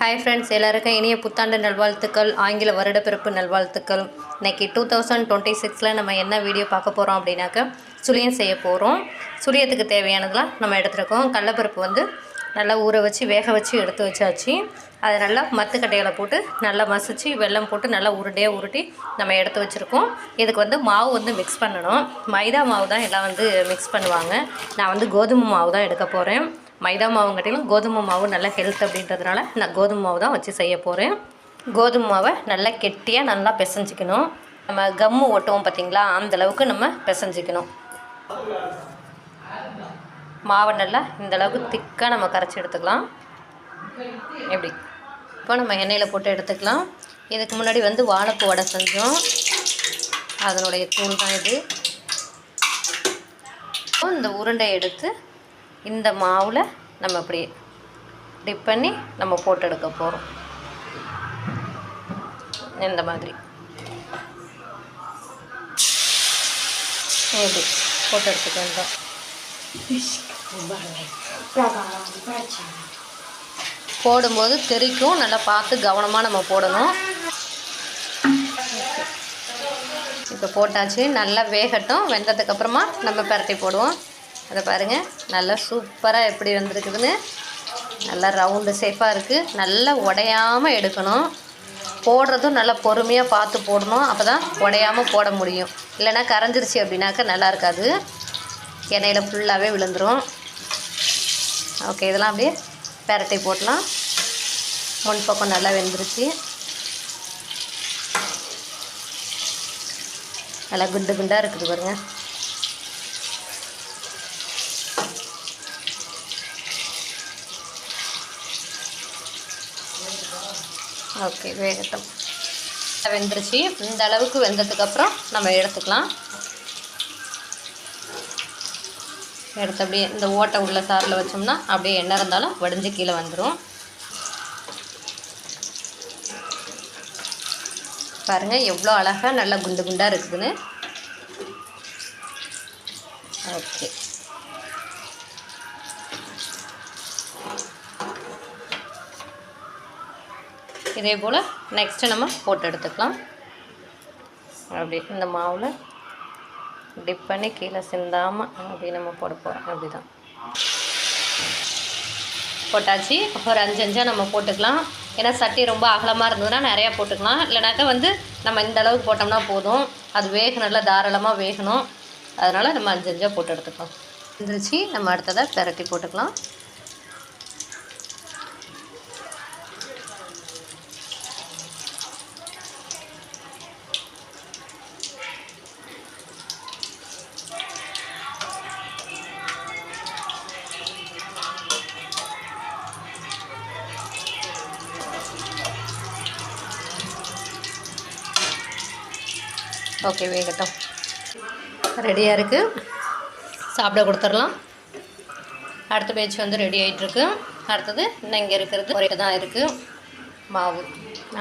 Hi friends எல்லாருக்கும் இனிய புத்தாண்டு நல்வாழ்த்துக்கள் ஆங்கில வருடப்பிறப்பு நல்வாழ்த்துக்கள். இன்றைக்கி டூ தௌசண்ட் டுவெண்ட்டி சிக்ஸில் நம்ம என்ன வீடியோ பார்க்க போகிறோம் அப்படின்னாக்கா சுழியம் செய்ய போகிறோம் சுழியத்துக்கு தேவையானதெல்லாம் நம்ம எடுத்துருக்கோம். கடலப்பருப்பு வந்து நல்லா ஊற வச்சு வேக வச்சு எடுத்து வச்சாச்சு. அதை நல்லா மத்துக்கட்டையில் போட்டு நல்லா மசிச்சு வெல்லம் போட்டு நல்லா உருண்டையாக உருட்டி நம்ம எடுத்து வச்சுருக்கோம். இதுக்கு வந்து மாவு வந்து மிக்ஸ் பண்ணணும். மைதா மாவு தான் எல்லாம் வந்து மிக்ஸ் பண்ணுவாங்க. நான் வந்து கோதுமை மாவு தான் எடுக்க போகிறேன் மைதா மாவுங்கட்டிலும் கோதுமை மாவு நல்ல ஹெல்த் அப்படின்றதுனால நான் கோதுமை மாவு தான் வச்சு செய்ய போகிறேன் கோதுமை மாவை நல்லா கெட்டியாக நல்லா பிசைஞ்சிக்கணும். நம்ம கம்மு ஒட்டுவோம் பார்த்தீங்களா அந்த அளவுக்கு நம்ம பிசைஞ்சிக்கணும். மாவை நல்லா இந்த அளவுக்கு திக்காக நம்ம கரைச்சி எடுத்துக்கலாம். எப்படி? இப்போ நம்ம எண்ணெயில் போட்டு எடுத்துக்கலாம். இதுக்கு முன்னாடி வந்து வாழைப்பூ வடை செஞ்சோம். அதனுடைய தூள் தான் இது. இந்த உருண்டையை எடுத்து இந்த மாவில் நம்ம இப்படி டிப் பண்ணி நம்ம போட்டு எடுக்க போகிறோம் இந்த மாதிரி. இப்படி போட்டு எடுத்துக்க வேண்டாம். போடும்போது தெறிக்கும் நல்லா பார்த்து கவனமாக நம்ம போடணும். இப்போ போட்டாச்சு. நல்லா வேகட்டும். வெந்ததுக்கப்புறமா நம்ம பரட்டி போடுவோம். அதை பாருங்கள் நல்லா சூப்பராக எப்படி வந்திருக்குதுன்னு. நல்லா ரவுண்டு ஷேப்பாக இருக்குது நல்லா உடையாமல் எடுக்கணும். போடுறதும் நல்லா பொறுமையாக பார்த்து போடணும். அப்போ தான் உடையாமல் போட முடியும். இல்லைன்னா கரைஞ்சிருச்சு அப்படின்னாக்கா நல்லா இருக்காது. எண்ணெயில் ஃபுல்லாகவே விழுந்துடும் ஓகே இதெல்லாம் அப்படியே பெரட்டை போட்டலாம் முன் பக்கம் நல்லா வெந்துருச்சு. நல்லா குண்டு குண்டாக இருக்குது பாருங்கள் ஓகே வேகட்டும். வெந்துருச்சு. இந்த அளவுக்கு வெந்ததுக்கப்புறம் நம்ம எடுத்துக்கலாம். எடுத்து அப்படியே இந்த ஓட்டை உள்ள சாரில் வச்சோம்னா அப்படியே எண்ணெய் இருந்தாலும் வடிஞ்சு கீழே வந்துடும் பாருங்கள் எவ்வளோ அழகாக நல்லா குண்டு குண்டாக இருக்குதுன்னு. ஓகே. இதே போல் நெக்ஸ்ட்டு நம்ம போட்டு எடுத்துக்கலாம். அப்படி இந்த மாவில் டிப் பண்ணி கீழே சிந்தாமல் அப்படி நம்ம போட போகிறோம் அப்படி தான் போட்டாச்சு. ஒரு அஞ்சு அஞ்சாக நம்ம போட்டுக்கலாம். ஏன்னா சட்டி ரொம்ப அகலமாக இருந்ததுன்னா நிறையா போட்டுக்கலாம். இல்லைனாக்கா வந்து நம்ம இந்த அளவுக்கு போட்டோம்னா போதும். அது வேக நல்லா தாராளமாக வேகணும். அதனால் நம்ம அஞ்சு அஞ்சாக போட்டு எடுத்துக்கலாம். இருந்துருச்சு நம்ம அடுத்ததாக பெரட்டி போட்டுக்கலாம். ஓகே வேகட்டும். ரெடியாக இருக்குது சாப்பிட கொடுத்துடலாம். அடுத்த பேச்சு வந்து ரெடி ஆகிட்டுருக்கு அடுத்தது இன்னும் இங்கே இருக்கிறது ஒரே தான் இருக்குது மாவு.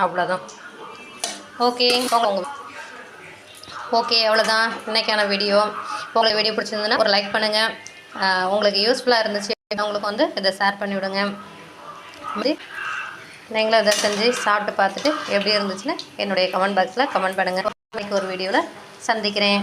அவ்வளோதான் ஓகே ஓகே அவ்வளோதான் இன்றைக்கான வீடியோ உங்களுக்கு வீடியோ பிடிச்சிருந்ததுன்னா ஒரு லைக் பண்ணுங்கள் உங்களுக்கு யூஸ்ஃபுல்லாக இருந்துச்சு. உங்களுக்கு வந்து இதை ஷேர் பண்ணிவிடுங்க நீங்களும் இதை செஞ்சு சாப்பிட்டு பார்த்துட்டு எப்படி இருந்துச்சுன்னு என்னுடைய கமெண்ட் பாக்ஸில் கமெண்ட் பண்ணுங்கள் இன்னைக்கு ஒரு வீடியோவில் சந்திக்கிறேன்